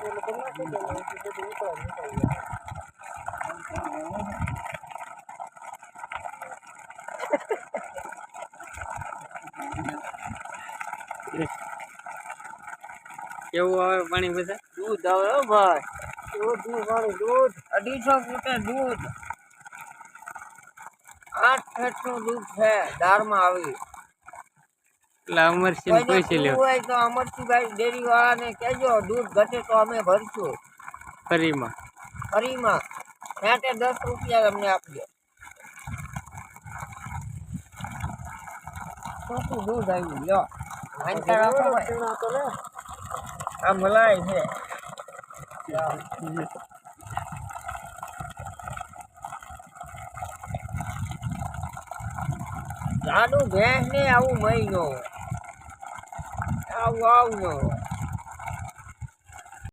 કેવું આવે પાણી બધા દૂધ આવે ભાઈ. દૂધનું પાણી, દૂધ. અઢીસો ફૂટે દૂધ. આઠ ફેટનું દૂધ છે, દાળમાં આવી. એટલે અમરસિંહ પૂછી લ્યો. હોય તો અમરસિંહભાઈ ડેરી વાળાને કહેજો દૂધ ઘટે તો અમે ભરશું. ફરીમાં. ફરીમાં. સાઠે દસ રૂપિયા તમને આપજો. દૂધ આવ્યું? લ્યો. આ મલાઈ છે. જાડું ભેંસ ને આવું મહિનો. આવું આવું ન હોય